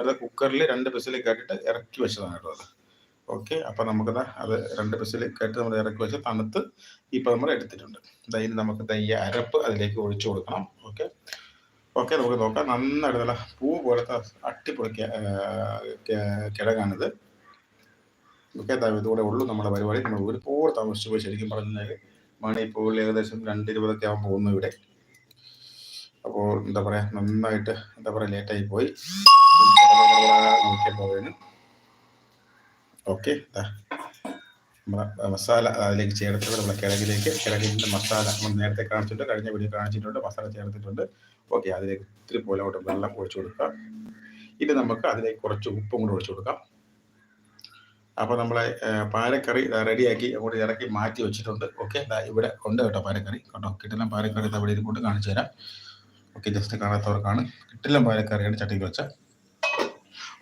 അത് കുക്കറിൽ രണ്ട് ബസ്സിൽ കേട്ടിട്ട് ഇറക്കി വെച്ചതാണ് കേട്ടോ അത്. ഓക്കെ അപ്പം നമുക്കത് അത് രണ്ട് ബസ്സിൽ കേട്ട് നമ്മൾ ഇറക്കി വെച്ച് തണുത്ത് ഇപ്പം നമ്മൾ എടുത്തിട്ടുണ്ട്. ഇനി നമുക്ക് ദാ അരപ്പ് അതിലേക്ക് ഒഴിച്ചു കൊടുക്കണം. ഓക്കെ ഓക്കെ നമുക്ക് നോക്കാം. നന്നായിട്ട് നല്ല പൂ പോലത്തെ അട്ടിപ്പൊളി കിഴങ്ങാണിത്. ഓക്കെ ഇതുകൂടെ ഉള്ളൂ നമ്മുടെ പരിപാടി. നമ്മൾ ഒരുപാട് താമസിച്ചു പോയി ശരിക്കും പറഞ്ഞാൽ മണി ഇപ്പോൾ ഏകദേശം രണ്ട് ഇരുപതൊക്കെ ആകാൻ പോകുന്നു ഇവിടെ. അപ്പോൾ എന്താ പറയുക നന്നായിട്ട് എന്താ പറയുക ലേറ്റായി പോയി. ഓക്കെ മസാല അതിലേക്ക് ചേർത്തിട്ട് നമ്മുടെ കിഴങ്ങിലേക്ക് കിഴങ്ങിന്റെ മസാല നമ്മൾ നേരത്തെ കാണിച്ചിട്ടുണ്ട് കഴിഞ്ഞ വീഡിയോ കാണിച്ചിട്ടുണ്ട് മസാല ചേർത്തിട്ടുണ്ട്. ഓക്കെ അതിലേക്ക് ഇത്തിരി പോലെ അങ്ങോട്ട് വെള്ളം ഒഴിച്ചു കൊടുക്കാം ഇനി നമുക്ക് അതിലേക്ക് കുറച്ച് ഉപ്പും കൂടെ ഒഴിച്ചു കൊടുക്കാം. അപ്പോൾ നമ്മളെ പാലക്കറി റെഡിയാക്കി അങ്ങോട്ട് ഇറക്കി മാറ്റി വെച്ചിട്ടുണ്ട്. ഓക്കെ ഇവിടെ ഉണ്ട് കേട്ടോ പാരക്കറി കേട്ടോ കിട്ടില്ല പാരക്കറി ദാ ഇവിടെ ഇരിക്കൊണ്ട് കാണിച്ചു തരാം. ഓക്കെ ജസ്റ്റ് കാണാത്തവർക്കാണ് കിട്ടില്ല പാലക്കറിയാണ് ചട്ടിക്ക് വെച്ച.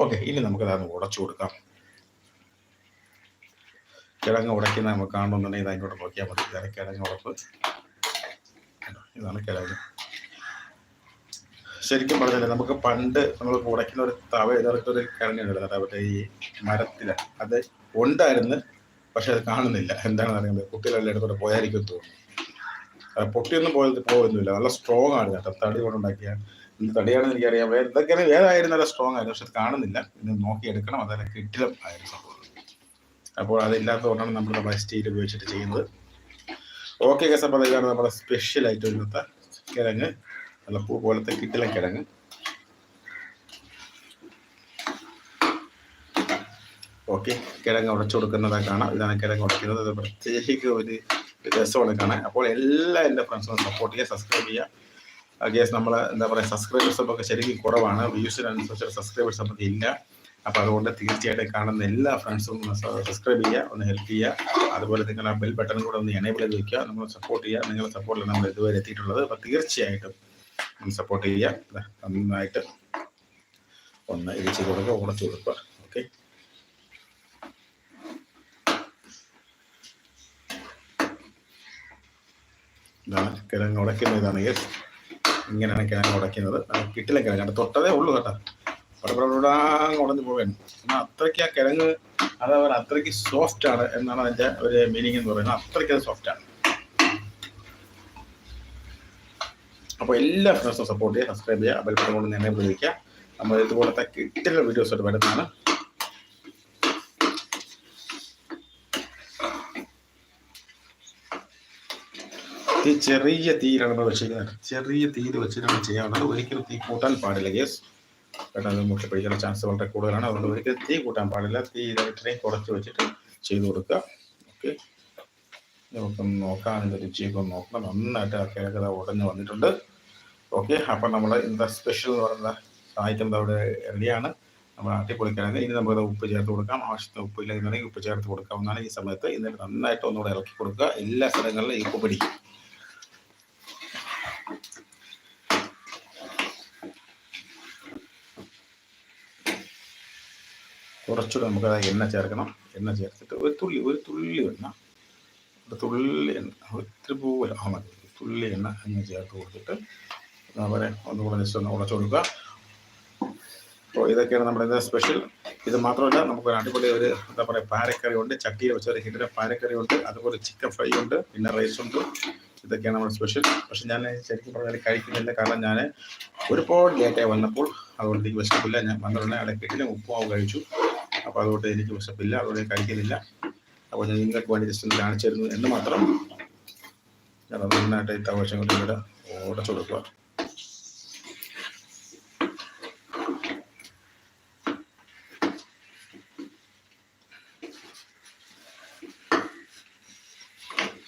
ഓക്കെ ഇനി നമുക്ക് അതൊന്ന് ഉടച്ചു കൊടുക്കാം. കിഴങ്ങ് ഉടയ്ക്കുന്ന നമുക്ക് കാണുന്നുണ്ടെങ്കിൽ ഇത് അതിനോട് നോക്കിയാൽ മതി. ഇതാണ് കിഴങ്ങ് ഉടപ്പ്. ഇതാണ് കിഴങ്ങ്. ശരിക്കും പറഞ്ഞില്ലേ നമുക്ക് പണ്ട് നമ്മൾ ഉടയ്ക്കുന്ന ഒരു തവ ഇതൊരു ഒരു കിഴങ്ങുണ്ട് മറ്റേ ഈ മരത്തിൽ അത് ഉണ്ടായിരുന്നു പക്ഷെ അത് കാണുന്നില്ല. എന്താണെന്ന് അറിയുന്നത് കുട്ടികളെല്ലാം എടുത്തോട്ട് പോയായിരിക്കും തോന്നുന്നു. പൊട്ടിയൊന്നും പോയത് പോകുന്നില്ല നല്ല സ്ട്രോങ് ആണ് കേട്ടോ. തടി കൊണ്ടുണ്ടാക്കിയ തടിയാണെന്ന് എനിക്കറിയാം. എന്തൊക്കെയാണ് ഏതായാലും നല്ല സ്ട്രോങ് ആയിരുന്നു. പക്ഷെ കാണുന്നില്ല. ഇത് നോക്കിയെടുക്കണം. അതല്ല കിട്ടിലും ആയിരുന്നു സംഭവം അപ്പോൾ അതില്ലാത്തതുകൊണ്ടാണ് നമ്മൾ നമ്മുടെ സ്റ്റീൽ ഉപയോഗിച്ചിട്ട് ചെയ്യുന്നത്. ഓക്കെ കേസ് അപ്പോൾ ഇതാണ് നമ്മുടെ സ്പെഷ്യൽ ആയിട്ട് ഇന്നത്തെ കിഴങ്ങ്. നല്ല പൂ പോലത്തെ കിട്ടിലെ കിഴങ്ങ്. ഓക്കെ കിഴങ്ങ് ഉടച്ചു കൊടുക്കുന്നതായി കാണാം. ഇതാണ് കിഴങ്ങ് ഉടയ്ക്കുന്നത്. പ്രത്യേകിച്ച് ഒരു രസമാണ് കാണാൻ. അപ്പോൾ എല്ലാ എന്റെ ഫ്രണ്ട്സും സപ്പോർട്ട് ചെയ്യുക സബ്സ്ക്രൈബ് ചെയ്യുക. കേസ് നമ്മൾ എന്താ പറയുക സബ്സ്ക്രൈബേഴ്സ് ഒക്കെ ശരിക്കും കുറവാണ്. വ്യൂസിനനുസരിച്ച് സബ്സ്ക്രൈബേഴ്സ് നമുക്ക് ഇല്ല. അപ്പോൾ അതുകൊണ്ട് തീർച്ചയായിട്ടും കാണുന്ന എല്ലാ ഫ്രണ്ട്സും ഒന്ന് സബ്സ്ക്രൈബ് ചെയ്യുക ഒന്ന് ഹെൽപ്പ് ചെയ്യുക അതുപോലെ നിങ്ങൾ ആ ബെൽ ബട്ടൺ കൂടെ ഒന്ന് എനേബിൾ ചെയ്ത് വെക്കുക. നമ്മൾ സപ്പോർട്ട് ചെയ്യുക നിങ്ങളുടെ സപ്പോർട്ടിൽ നമ്മൾ ഇതുവരെ എത്തിയിട്ടുള്ളത്. അപ്പോൾ തീർച്ചയായിട്ടും ഒന്ന് സപ്പോർട്ട് ചെയ്യുക നന്നായിട്ട് ഒന്ന് ഇത് ചെയ്ത് കൊടുക്കുക. ഉണച്ചു കൊടുക്കുക. ഓക്കെ ഇതാണ് കിഴങ്ങ് ഉടയ്ക്കുന്ന യെസ് ഇങ്ങനെയാണ് കിഴങ്ങ് ഉടയ്ക്കുന്നത്. കിട്ടില്ല കിഴങ്ങ് തൊട്ടതേ ഉള്ളൂ കേട്ടോ. പടപടാങ് ഉടഞ്ഞു പോകാൻ എന്നാൽ അത്രയ്ക്ക് ആ കിഴങ്ങ് അതാ അത്രയ്ക്ക് സോഫ്റ്റ് ആണ് എന്നാണ് അതിന്റെ ഒരു മീനിങ് എന്ന് പറയുന്നത്. അത്രയ്ക്ക് അത് സോഫ്റ്റ് ആണ്. അപ്പോൾ എല്ലാ ഫ്രണ്ട്സും സപ്പോർട്ട് ചെയ്യുക സബ്സ്ക്രൈബ് ചെയ്യുക ബെൽബട്ടൺ കൊണ്ട് വിളിക്കുക നമ്മൾ ഇതുപോലത്തെ കിട്ടുന്ന വീഡിയോസ് ആയിട്ട് വരുന്നതാണ്. ചെറിയ തീയിലാണ് നമ്മൾ വെച്ചിരിക്കുന്നത് ചെറിയ തീയിൽ നമ്മൾ ചെയ്യാനുള്ളത് ഒരിക്കലും തീ കൂട്ടാൻ പാടില്ല ഗ്യാസ് പെട്ടെന്ന് മുട്ടി പിടിക്കുന്ന ചാൻസ് വളരെ കൂടുതലാണ്. അതുകൊണ്ട് ഒരിക്കലും തീ കൂട്ടാൻ പാടില്ല. തീ ഇത്രയും കുറച്ച് വെച്ചിട്ട് ചെയ്തു കൊടുക്കുക. ഓക്കെ. നമുക്കൊന്ന് നോക്കാം അതിന്റെ രുചിയൊക്കെ നോക്കണം. നന്നായിട്ട് ആ കിഴക്കഥ ഉടഞ്ഞ് വന്നിട്ടുണ്ട്. ഓക്കെ. അപ്പം നമ്മൾ ഇന്നത്തെ സ്പെഷ്യൽ എന്ന് പറയുന്ന ഐറ്റം അവിടെ റെഡിയാണ് നമ്മൾ അട്ടിപ്പൊളിക്കിഴങ്ങ് ഇനി നമുക്ക് ഉപ്പ് ചേർത്ത് കൊടുക്കാം. ആവശ്യത്തിന് ഉപ്പ് ഇല്ലെന്നുണ്ടെങ്കിൽ ഉപ്പ് ചേർത്ത് കൊടുക്കാവുന്നതാണ് ഈ സമയത്ത്. എന്നിട്ട് നന്നായിട്ട് ഒന്നുകൂടെ ഇളക്കി കൊടുക്കുക. എല്ലാ സ്ഥലങ്ങളിലും ഉപ്പ് പിടിക്കും. കുറച്ചുകൂടെ നമുക്ക് എണ്ണ ചേർക്കണം. എണ്ണ ചേർത്തിട്ട് ഒരു തുള്ളി ഒരു തുള്ളി എണ്ണ. ഒരു തുള്ളി എണ്ണ ഒത്തിരി പോകില്ല ആ മതി. തുള്ളി എണ്ണ അങ്ങ് ചേർത്ത് കൊടുത്തിട്ട് അവരെ ഒന്നുകൂടെ ജസ്റ്റ് ഒന്ന് ഉടച്ചു കൊടുക്കുക. അപ്പോൾ ഇതൊക്കെയാണ് നമ്മുടെ ഇന്നത്തെ സ്പെഷ്യൽ ഇത് മാത്രമല്ല നമുക്ക് അടിപൊളി ഒരു എന്താ പറയുക പാരക്കറി ഉണ്ട് ചട്ടിയെ വെച്ചൊരു ഒരു പാരക്കറി ഉണ്ട് അതുപോലെ ചിക്കൻ ഫ്രൈ ഉണ്ട്. പിന്നെ റൈസ് ഉണ്ട്. ഇതൊക്കെയാണ് നമ്മുടെ സ്പെഷ്യൽ പക്ഷെ ഞാൻ ശരിക്കും പറഞ്ഞാൽ കഴിക്കുന്നില്ല. കാരണം ഞാൻ ഒരുപാട് ലേറ്റായി വന്നപ്പോൾ അതുകൊണ്ട് എനിക്ക് വിശപ്പില്ല. ഞാൻ വന്നതുകൊണ്ട് അടക്കിട്ടില്ല കിട്ടില്ല ഉപ്പുമാവ് കഴിച്ചു. അപ്പോൾ അതുകൊണ്ട് എനിക്ക് വിശപ്പില്ല അതുകൊണ്ട് കഴിക്കുന്നില്ല. അപ്പോൾ ഞാൻ നിങ്ങൾക്ക് വേണ്ടി ജസ്റ്റ് ഒന്ന് കാണിച്ചിരുന്നു എന്ന് മാത്രം ഞാൻ നന്നായിട്ട് ഈ തവശം കൊണ്ട് ഇവിടെ ഉടച്ചു കൊടുക്കുക.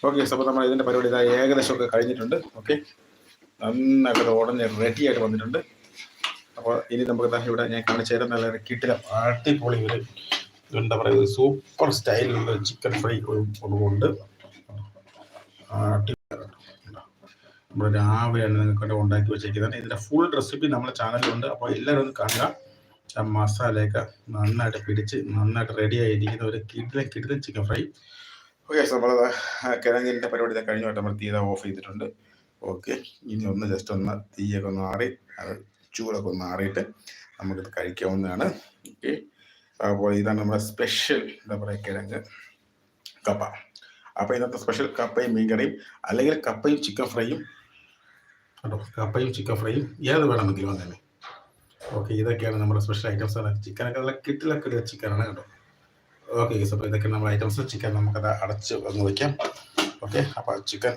ഓക്കെ അപ്പോൾ നമ്മൾ ഇതിന്റെ പരിപാടി ഇതായി ഏകദേശമൊക്കെ കഴിഞ്ഞിട്ടുണ്ട്. ഓക്കെ നന്നായിട്ട് ഉടനെ റെഡി ആയിട്ട് വന്നിട്ടുണ്ട്. അപ്പോൾ ഇനി നമുക്ക് ഇവിടെ ഞാൻ കാണിച്ചു തരാം നല്ല കിട്ടില്ല അടിപൊളി ഒരു എന്താ പറയുക സൂപ്പർ സ്റ്റൈലിലുള്ള ചിക്കൻ ഫ്രൈ ഉണ്ട് നമ്മൾ രാവിലെയാണ് നിങ്ങൾക്ക് ഉണ്ടാക്കി വെച്ചിരിക്കുന്നത്. ഇതിന്റെ ഫുൾ റെസിപ്പി നമ്മുടെ ചാനലിലുണ്ട് അപ്പോൾ എല്ലാവരും ഒന്ന് കാണുക. മസാലയൊക്കെ നന്നായിട്ട് പിടിച്ച് നന്നായിട്ട് റെഡി ആയിരിക്കുന്ന ഒരു കിടിലൻ കിടിലൻ ചിക്കൻ ഫ്രൈ ഓക്കെ നമ്മൾ കിഴങ്ങിന്റെ പരിപാടി കഴിഞ്ഞു. നമ്മൾ തീ ഓഫ് ചെയ്തിട്ടുണ്ട്. ഓക്കെ ഇനി ഒന്ന് ജസ്റ്റ് ഒന്ന് തീയൊക്കെ ഒന്ന് മാറി അത് ചൂടൊക്കെ ഒന്ന് മാറിയിട്ട് നമുക്കിത് കഴിക്കാവുന്നതാണ്. ഓക്കെ അപ്പോൾ ഇതാണ് നമ്മുടെ സ്പെഷ്യൽ എന്താ പറയുക കിഴങ്ങ് കപ്പ. അപ്പോൾ ഇന്നത്തെ സ്പെഷ്യൽ കപ്പയും മീൻകറിയും അല്ലെങ്കിൽ കപ്പയും ചിക്കൻ ഫ്രൈയും കേട്ടോ കപ്പയും ചിക്കൻ ഫ്രൈയും ഏത് വേണമെങ്കിലും അങ്ങനെ ഓക്കെ ഇതൊക്കെയാണ് നമ്മുടെ സ്പെഷ്യൽ ഐറ്റംസ് ആണ്. ചിക്കനൊക്കെ നല്ല കിട്ടിലൊക്കെ ചിക്കനാണ് കേട്ടോ ഓക്കെ അപ്പോൾ ഇതൊക്കെ നമ്മുടെ ഐറ്റംസ് ചിക്കൻ നമുക്കത് അടച്ച് വന്ന് വയ്ക്കാം ഓക്കെ അപ്പോൾ ചിക്കൻ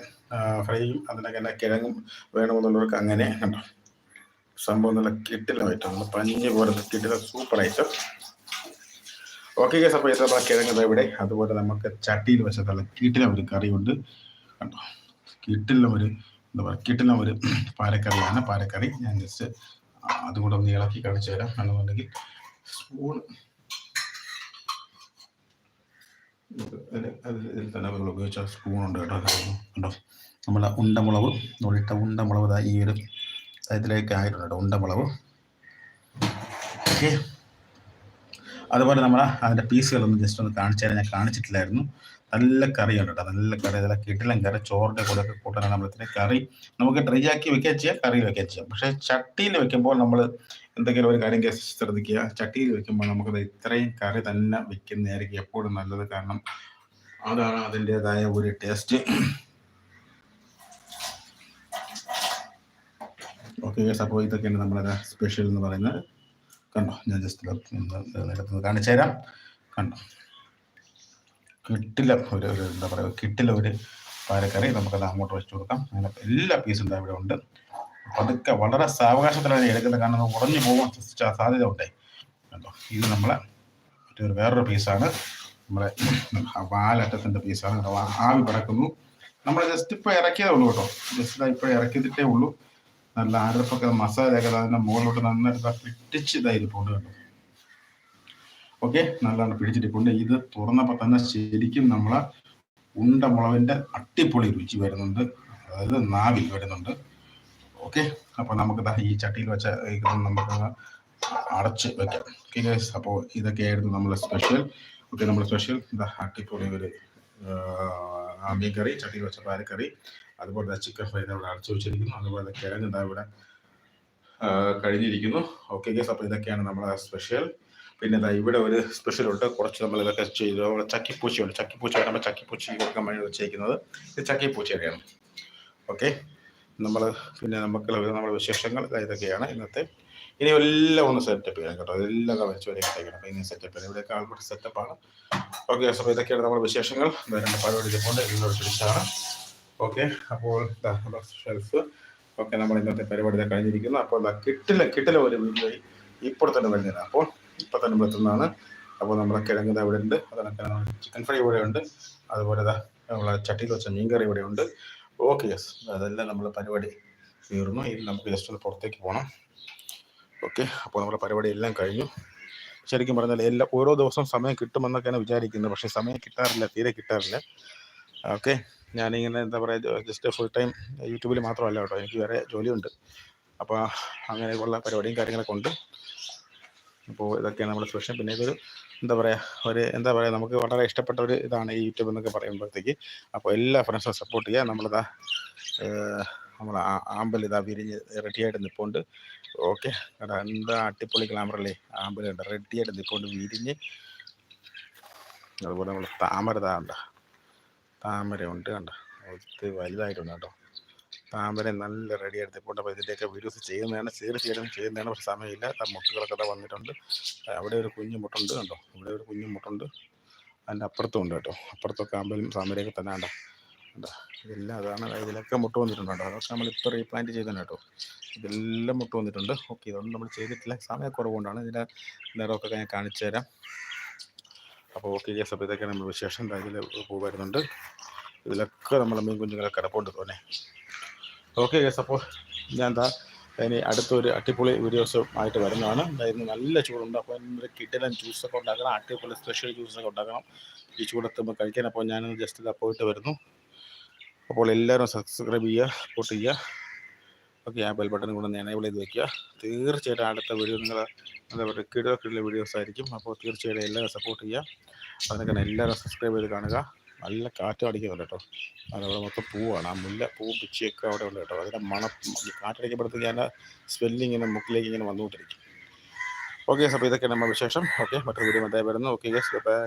ഫ്രൈയും അതിനൊക്കെ തന്നെ കിഴങ്ങും വേണമെന്നുള്ളവർക്ക് അങ്ങനെ കണ്ടോ? സംഭവം നല്ല കിട്ടില്ല ഐറ്റം നമ്മൾ പഞ്ഞ് പോലത്തെ കിട്ടില്ല. സൂപ്പർ ഐറ്റം ഓക്കെ ഗസ് അപ്പോൾ ഇത്ര കിഴങ്ങത് ഇവിടെ. അതുപോലെ നമുക്ക് ചട്ടിയിൽ വെച്ചതല്ല കിട്ടില ഒരു കറിയുണ്ട്. കണ്ടോ? കിട്ടില്ല ഒരു എന്താ പറയുക കിട്ടില്ല ഒരു പാലക്കറിയാണ്. പാലക്കറി ഞാൻ ജസ്റ്റ് അതുകൂടെ ഒന്ന് ഇളക്കി കാണിച്ചു തരാം. എന്നുണ്ടെങ്കിൽ സ്പൂൺ ഇതിൽ തന്നെ നമ്മൾ ഉപയോഗിച്ച കേട്ടോ. കണ്ടോ? നമ്മളെ ഉണ്ടമുളക് നമ്മളിട്ട ഉണ്ടമുളക് ഈ ഒരു ഇതിലേക്ക് ആയിട്ടുണ്ട് കേട്ടോ ഉണ്ടമുളക്. ഓക്കെ. അതുപോലെ നമ്മൾ അതിന്റെ പീസുകളൊന്ന് ജസ്റ്റ് ഒന്ന് കാണിച്ചു തരാൻ ഞാൻ കാണിച്ചിട്ടില്ലായിരുന്നു. നല്ല കറിയുണ്ട് കേട്ടോ. നല്ല കറി. അതെല്ലാം കിട്ടിലും കറി. ചോറിന്റെ കൂടെ ഒക്കെ നമ്മൾ നമ്മളത്തിന് കറി. നമുക്ക് ഡ്രൈ ആക്കി വെക്കുകയും ചെയ്യാം കറി വെക്കുകയും ചെയ്യാം. പക്ഷേ ചട്ടിയിൽ വെക്കുമ്പോൾ നമ്മൾ എന്തെങ്കിലും ഒരു കാര്യം ശ്രദ്ധിക്കുക. ചട്ടിയിൽ വെക്കുമ്പോൾ നമുക്കത് ഇത്രയും കറി തന്നെ വെക്കുന്നതായിരിക്കും എപ്പോഴും നല്ലത്. കാരണം അതാണ് അതിന്റെതായ ഒരു ടേസ്റ്റ് ഓക്കെ അപ്പോൾ ഇതൊക്കെയാണ് നമ്മുടെ സ്പെഷ്യൽ എന്ന് പറയുന്നത്. കണ്ടോ ഞാൻ ജസ്റ്റ് നിരത്തുനിന്ന് കാണിച്ചു തരാം. കണ്ടോ? കിട്ടില്ല ഒരു ഒരു എന്താ പറയുക കിട്ടില്ല ഒരു പാലക്കറി. നമുക്കത് അങ്ങോട്ട് വെച്ച് കൊടുക്കാം. അങ്ങനെ എല്ലാ പീസും ഇവിടെ ഉണ്ട്. പതുക്കെ വളരെ സാവകാശത്തിലാണ് എടുക്കുന്നത് കാരണം ഉറഞ്ഞു പോകാൻ സാധ്യത ഉണ്ടേ. കണ്ടോ ഇത് നമ്മളെ മറ്റൊരു വേറൊരു പീസാണ് നമ്മളെ വാലറ്റത്തിന്റെ പീസാണ് ആവി പറക്കുന്നു നമ്മൾ ജസ്റ്റ് ഇപ്പോൾ ഇറക്കിയതേ ഉള്ളൂ കേട്ടോ. ജസ്റ്റ് ഇപ്പോൾ ഇറക്കിയിട്ടേ ഉള്ളൂ. നല്ല അരപ്പൊക്കെ മസാലയൊക്കെ അതിന്റെ മുകളിലോട്ട് നന്നായിട്ട് പിടിച്ച് ഇതായിരിക്കും കേട്ടോ ഓക്കെ നല്ലതാണ് പിടിച്ചിട്ട് പോണ്ട് ഇത് തുറന്നപ്പോൾ തന്നെ ശരിക്കും നമ്മളെ ഉണ്ട ഉണ്ടമുളവിന്റെ അട്ടിപ്പൊളി രുചി വരുന്നുണ്ട്. അതായത് നാവിൽ വരുന്നുണ്ട്. ഓക്കെ അപ്പോൾ നമുക്ക് ഈ ചട്ടിയിൽ വെച്ച നമുക്ക് അടച്ച് വെക്കാം. ഓക്കെ ഗൈസ് അപ്പോൾ ഇതൊക്കെയായിരുന്നു നമ്മളെ സ്പെഷ്യൽ ഓക്കെ നമ്മുടെ സ്പെഷ്യൽ ഇതാ അട്ടിപ്പൊളി ഒരു മീൻ കറി ചട്ടിയിൽ വെച്ച പാലക്കറി. അതുപോലെ തന്നെ ചിക്കൻ ഫ്രൈ ഇവിടെ അടച്ചു വെച്ചിരിക്കുന്നു. അതുപോലെ കിഴങ്ങ് ഇവിടെ കഴിഞ്ഞിരിക്കുന്നു. ഓക്കെ ഗേസ് അപ്പോൾ ഇതൊക്കെയാണ് നമ്മുടെ സ്പെഷ്യൽ പിന്നെ ഇതാ ഇവിടെ ഒരു സ്പെഷ്യൽ ഉണ്ട്. കുറച്ച് നമ്മൾ ഇതൊക്കെ ചെയ്തു. ചക്കിപ്പൂച്ചയുണ്ട്. ചക്കിപ്പൂച്ച നമ്മൾ ചക്കിപ്പൂച്ചി കൊടുക്കാൻ വേണ്ടി വെച്ചേക്കുന്നത് ഇത് ചക്കിപ്പൂച്ചയുടെയാണ്. ഓക്കെ നമ്മൾ പിന്നെ നമുക്ക് നമ്മുടെ വിശേഷങ്ങൾ ഇതൊക്കെയാണ് ഇന്നത്തെ. ഇനി എല്ലാം ഒന്ന് സെറ്റപ്പ് ചെയ്യണം കേട്ടോ. എല്ലാം വലിച്ചു വരെ ഇട്ടേക്കണം അപ്പോൾ ഇനി സെറ്റപ്പ് ചെയ്യണം. ഇവിടെയൊക്കെ ആൾക്കൂട്ട് സെറ്റപ്പാണ് ഓക്കെ അപ്പോൾ ഇതൊക്കെയാണ് നമ്മുടെ വിശേഷങ്ങൾ. വേറെ പരിപാടി ഇരിപ്പുണ്ട് എല്ലാവരും തിരിച്ചാണ് ഓക്കെ അപ്പോൾ ഷെൽഫ് ഓക്കെ നമ്മൾ ഇന്നത്തെ പരിപാടി കഴിഞ്ഞിരിക്കുന്നു. അപ്പോൾ കിട്ടില്ല കിട്ടില്ല ഒരു വീഡിയോ ഇപ്പോൾ തന്നെ വരുന്നില്ല അപ്പോൾ ഇപ്പൊ തന്നെ എത്തുന്നതാണ്. അപ്പോൾ നമ്മുടെ കിഴങ്ങ് ഇവിടെ ഉണ്ട്. അതിനൊക്കെ ചിക്കൻ ഫ്രൈ ഇവിടെ ഉണ്ട്. അതുപോലെ നമ്മളെ ചട്ടിയിൽ വെച്ച മീൻകറി ഇവിടെ ഉണ്ട്. ഓക്കെ യെസ് അതെല്ലാം നമ്മൾ പരിപാടി തീർന്നു. ഇനി നമുക്ക് ജസ്റ്റ് ഒന്ന് പുറത്തേക്ക് പോകണം ഓക്കെ അപ്പോൾ നമ്മുടെ പരിപാടി എല്ലാം കഴിഞ്ഞു. ശരിക്കും പറഞ്ഞാൽ എല്ലാ ഓരോ ദിവസവും സമയം കിട്ടുമെന്നൊക്കെയാണ് വിചാരിക്കുന്നത്. പക്ഷേ സമയം കിട്ടാറില്ല തീരെ കിട്ടാറില്ല. ഓക്കെ ഞാനിങ്ങനെ എന്താ പറയുക ജസ്റ്റ് ഫുൾ ടൈം യൂട്യൂബിൽ മാത്രമല്ല കേട്ടോ എനിക്ക് വേറെ ജോലിയുണ്ട്. അപ്പോൾ അങ്ങനെയുള്ള പരിപാടിയും കാര്യങ്ങളൊക്കെ ഉണ്ട്. അപ്പോൾ ഇതൊക്കെയാണ് നമ്മുടെ സ്പെഷ്യൽ പിന്നെ ഇതൊരു എന്താ പറയുക ഒരു എന്താ പറയുക നമുക്ക് വളരെ ഇഷ്ടപ്പെട്ട ഒരു ഇതാണ് ഈ യൂട്യൂബ് എന്നൊക്കെ പറയുമ്പോഴത്തേക്ക്. അപ്പോൾ എല്ലാ ഫ്രണ്ട്സും സപ്പോർട്ട് ചെയ്യുക നമ്മളിതാ നമ്മൾ ആമ്പൽ ഇതാ വിരിഞ്ഞ് റെഡിയായിട്ട് നിൽപ്പുണ്ട് ഓക്കെ കേട്ടോ എന്താ അട്ടിപ്പൊളി ക്ലാമറല്ലേ ആമ്പലുണ്ട് റെഡിയായിട്ട് നിൽപ്പുണ്ട് വിരിഞ്ഞ്. അതുപോലെ നമ്മൾ താമര ഉണ്ടോ ഉണ്ട് താമര ഉണ്ട് കണ്ടോ? ഒത്തിരി വലുതായിട്ടുണ്ട് കേട്ടോ. താമര നല്ല റെഡി ഇപ്പോൾ അപ്പോൾ ഇതിന്റെയൊക്കെ വീഡിയോസ് ചെയ്യുന്നതാണ് തീർച്ചയായിട്ടും ചെയ്യുന്നതാണ്. പക്ഷേ സമയമില്ല. മുട്ടുകളൊക്കെ വന്നിട്ടുണ്ട്. അവിടെ ഒരു കുഞ്ഞു മുട്ടുണ്ട് കണ്ടോ? ഇവിടെ ഒരു കുഞ്ഞു മുട്ടുണ്ട്. അതിന്റെ അപ്പുറത്തും ഉണ്ട് കേട്ടോ. അപ്പുറത്തൊക്കെ ആമ്പലും താമരയൊക്കെ തന്നെ കണ്ടോ? കണ്ടോ? ഇതെല്ലാം അതാണ്. ഇതിലൊക്കെ മുട്ട വന്നിട്ടുണ്ട് കേട്ടോ. അതൊക്കെ നമ്മൾ ഇപ്പോൾ റീപ്ലാന്റ് ചെയ്തതാണ് കേട്ടോ. ഇതെല്ലാം മുട്ട വന്നിട്ടുണ്ട്. ഓക്കെ ഇതൊന്നും നമ്മൾ ചെയ്തിട്ടില്ല. സമയക്കുറവുകൊണ്ടാണ് ഇതിന്റെ നിറമൊക്കെ ഞാൻ കാണിച്ചു തരാം അപ്പോൾ ഓക്കെ ചെയ്യാൻ ഇതൊക്കെയാണ് നമ്മൾ വിശേഷം ഇതിൽ പൂ വരുന്നുണ്ട് ഇതിലൊക്കെ നമ്മൾ മീൻ കുഞ്ഞുങ്ങളെ കിടപ്പുണ്ട് തോന്നെ ഓക്കെ ഗസ് അപ്പോൾ ഞാൻ എന്താ ഇനി അടുത്തൊരു അട്ടിപ്പൊളി വീഡിയോസ് ആയിട്ട് വരുന്നതാണ് ഇന്ന് നല്ല ചൂടുണ്ട്. അപ്പോൾ ഒരു കിട്ടലൻ ജ്യൂസൊക്കെ ഉണ്ടാക്കണം. അട്ടിപ്പൊളി സ്പെഷ്യൽ ജ്യൂസൊക്കെ ഉണ്ടാക്കണം. ഈ ചൂടെത്തുമ്പോൾ കഴിക്കാൻ അപ്പോൾ ഞാൻ ജസ്റ്റ് ഇതാ പോയിട്ട് വരുന്നു. അപ്പോൾ എല്ലാവരും സബ്സ്ക്രൈബ് ചെയ്യുക സപ്പോർട്ട് ചെയ്യുക. ഓക്കെ ആ ബെൽ ബട്ടൺ കൂടെ എനേബിൾ ചെയ്ത് വെക്കുക. തീർച്ചയായിട്ടും അടുത്ത വീഡിയോ നിങ്ങൾ എന്താ പറയുക കിടോ കിടിലെ വീഡിയോസ് ആയിരിക്കും. അപ്പോൾ തീർച്ചയായിട്ടും എല്ലാവരും സപ്പോർട്ട് ചെയ്യുക. അതിനൊക്കെ എല്ലാവരും സബ്സ്ക്രൈബ് ചെയ്ത് കാണുക. നല്ല കാറ്റും അടിക്കുന്നുണ്ട് കേട്ടോ. അതവിടെ മൊത്തം പൂവാണ്. ആ മുല്ല പൂ പിച്ചിയൊക്കെ അവിടെ ഉണ്ട് കേട്ടോ. അതിന്റെ മണം കാറ്റടിക്കുമ്പോഴത്തേക്ക് അതിന്റെ ഇങ്ങനെ മുക്കിലേക്ക് ഇങ്ങനെ വന്നുകൊണ്ടിരിക്കും. ഓക്കെ സാർ ഇതൊക്കെ നമ്മുടെ വിശേഷം. ഓക്കെ മറ്റൊരു വീഡിയോ മറ്റായി വരുന്നു. Okay bye